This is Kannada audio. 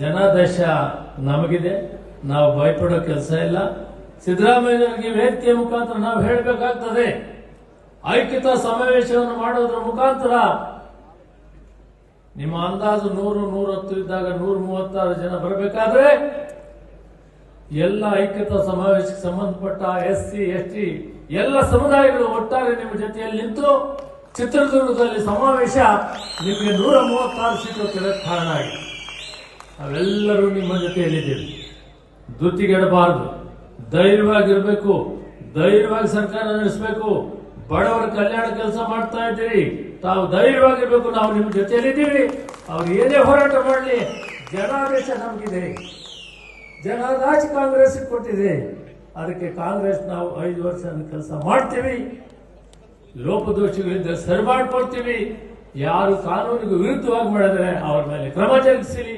ಜನಾದೇಶ ನಮಗಿದೆ. ನಾವು ಭಯಪಡೋ ಕೆಲಸ ಇಲ್ಲ. ಸಿದ್ದರಾಮಯ್ಯನವರಿಗೆ ವೇದಿಕೆ ಮುಖಾಂತರ ನಾವು ಹೇಳಬೇಕಾಗ್ತದೆ. ಐಕ್ಯತ ಸಮಾವೇಶವನ್ನು ಮಾಡೋದ್ರ ಮುಖಾಂತರ ನಿಮ್ಮ ಅಂದಾಜು ನೂರು, ನೂರತ್ತು ಇದ್ದಾಗ ನೂರ, ಮೂವತ್ತಾರು ಜನ ಬರಬೇಕಾದ್ರೆ ಎಲ್ಲ ಐಕ್ಯತಾ ಸಮಾವೇಶಕ್ಕೆ ಸಂಬಂಧಪಟ್ಟ ಎಸ್ ಸಿ ಎಸ್ ಟಿ ಎಲ್ಲ ಸಮುದಾಯಗಳು ಒಟ್ಟಾರೆ ನಿಮ್ಮ ಜೊತೆಯಲ್ಲಿ ನಿಂತು ಚಿತ್ರದುರ್ಗದಲ್ಲಿ ಸಮಾವೇಶ ನಿಮಗೆ ನೂರ ಮೂವತ್ತಾರು ಸೀಟು ಕೆಳಕ್ಕೆ ಕಾರಣ ಆಗಿದೆ ನಾವೆಲ್ಲರೂ ನಿಮ್ಮ ಜೊತೆಯಲ್ಲಿದ್ದೀವಿ. ಧೃತಿಗೆಡಬಾರದು ಧೈರ್ಯವಾಗಿರಬೇಕು. ಧೈರ್ಯವಾಗಿ ಸರ್ಕಾರ ನಡೆಸಬೇಕು. ಬಡವರ ಕಲ್ಯಾಣ ಕೆಲಸ ಮಾಡ್ತಾ ಇದ್ದೀರಿ. ತಾವು ಧೈರ್ಯವಾಗಿರ್ಬೇಕು. ನಾವು ನಿಮ್ಮ ಜೊತೆಯಲ್ಲಿದ್ದೀವಿ. ಅವ್ರು ಏನೇ ಹೋರಾಟ ಮಾಡಲಿ, ಜನಾದೇಶ ನಮಗಿದೆ. ಜನಾದಾಜ್ ಕಾಂಗ್ರೆಸ್ ಕೊಟ್ಟಿದೆ. ಅದಕ್ಕೆ ಕಾಂಗ್ರೆಸ್ ನಾವು ಐದು ವರ್ಷ ಕೆಲಸ ಮಾಡ್ತೀವಿ. ಲೋಪದೋಷಗಳಿಂದ ಸರಿ ಮಾಡ್ಕೊಳ್ತೀವಿ. ಯಾರು ಕಾನೂನಿಗೆ ವಿರುದ್ಧವಾಗಿ ಮಾಡಿದ್ರೆ ಅವ್ರ ಮೇಲೆ ಕ್ರಮ ಜರುಗಿಸಿರಿ